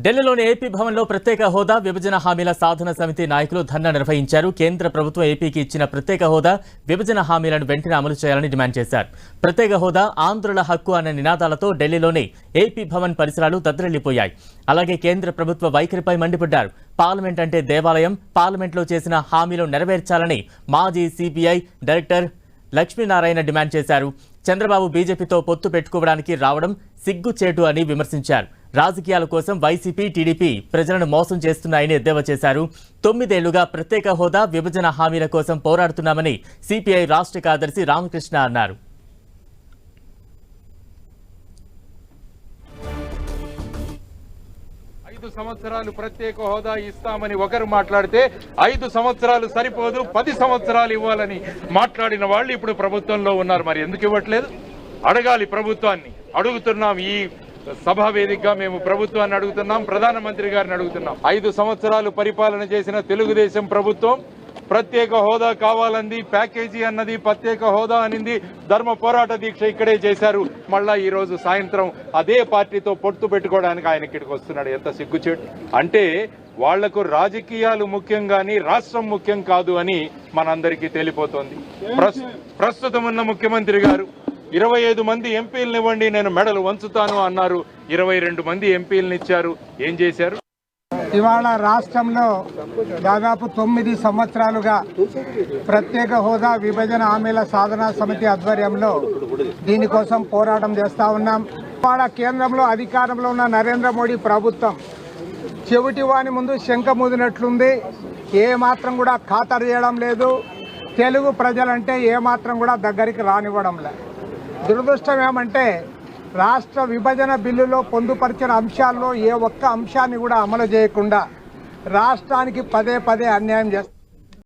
ఢిల్లీలోని ఏపీ భవన్లో ప్రత్యేక హోదా విభజన హామీల సాధన సమితి నాయకులు ధర్నా నిర్వహించారు. కేంద్ర ప్రభుత్వం ఏపీకి ఇచ్చిన ప్రత్యేక హోదా విభజన హామీలను వెంటనే అమలు చేయాలని డిమాండ్ చేశారు. ప్రత్యేక హోదా ఆంధ్రుల హక్కు అనే నినాదాలతో ఢిల్లీలోని ఏపీ భవన్ పరిసరాలు దద్దరిల్లిపోయాయి. అలాగే కేంద్ర ప్రభుత్వ వైఖరిపై మండిపడ్డారు. పార్లమెంట్ అంటే దేవాలయం పార్లమెంట్లో చేసిన హామీలు నెరవేర్చాలని మాజీ సిబిఐ డైరెక్టర్ లక్ష్మీనారాయణ డిమాండ్ చేశారు. చంద్రబాబు బీజేపీతో పొత్తు పెట్టుకోవడానికి రావడం సిగ్గుచేటు అని విమర్శించారు. రాజకీయాల కోసం వైసీపీ టీడీపీ ప్రజలను మోసం చేస్తున్నాయని ఎద్దేవా చేశారు. తొమ్మిదేళ్ళుగా ప్రత్యేక హోదా విభజన హామీల కోసం పోరాడుతున్నామని సిపిఐ రాష్ట్ర కార్యదర్శి రామకృష్ణ అన్నారు. ఐదు సంవత్సరాలు ప్రత్యేక హోదా ఇస్తామని ఒకరు మాట్లాడితే ఐదు సంవత్సరాలు సరిపోదు పది సంవత్సరాలు ఇవ్వాలని మాట్లాడిన వాళ్ళు ఇప్పుడు ప్రభుత్వంలో ఉన్నారు. మరి ఎందుకు ఇవ్వట్లేదు? అడగాలి ప్రభుత్వాన్ని. అడుగుతున్నాం ఈ సభా వేదికగా మేము ప్రభుత్వాన్ని అడుగుతున్నాం ప్రధానమంత్రి గారిని అడుగుతున్నాం. ఐదు సంవత్సరాలు పరిపాలన చేసిన తెలుగుదేశం ప్రభుత్వం ప్రత్యేక హోదా కావాలంది ప్యాకేజీ అన్నది ప్రత్యేక హోదా అనింది ధర్మ పోరాట దీక్ష ఇక్కడే చేశారు. మళ్ళా ఈ రోజు సాయంత్రం అదే పార్టీతో పొత్తు పెట్టుకోవడానికి ఆయన ఇక్కడికి వస్తున్నాడు. ఎంత సిగ్గుచేటు. అంటే వాళ్ళకు రాజకీయాలు ముఖ్యం కానీ రాష్ట్రం ముఖ్యం కాదు అని మనందరికీ తెలిపోతోంది. ప్రస్తుతం ఉన్న ముఖ్యమంత్రి గారు ఇరవై ఐదు మంది ఎంపీలను ఇవ్వండి నేను మెడలు వంచుతాను అన్నారు. ఇరవై రెండు మంది ఎంపీలను ఇచ్చారు ఏం చేశారు? ఇవాళ రాష్ట్రంలో దాదాపు తొమ్మిది సంవత్సరాలుగా ప్రత్యేక హోదా విభజన హామీల సాధనా సమితి ఆధ్వర్యంలో దీనికోసం పోరాటం చేస్తా ఉన్నాం. ఇవాళ కేంద్రంలో అధికారంలో ఉన్న నరేంద్ర మోడీ ప్రభుత్వం చెవిటి వాని ముందు శంఖ ముదినట్లుంది. ఏ మాత్రం కూడా ఖాతరు చేయడం లేదు. తెలుగు ప్రజలంటే ఏ మాత్రం కూడా దగ్గరికి రానివ్వడం లేదు. దురదృష్టం ఏమంటే రాష్ట్ర విభజన బిల్లులో పొందుపరిచిన అంశాల్లో ఏ ఒక్క అంశాన్ని కూడా అమలు చేయకుండా రాష్ట్రానికి పదే పదే అన్యాయం చేస్తారు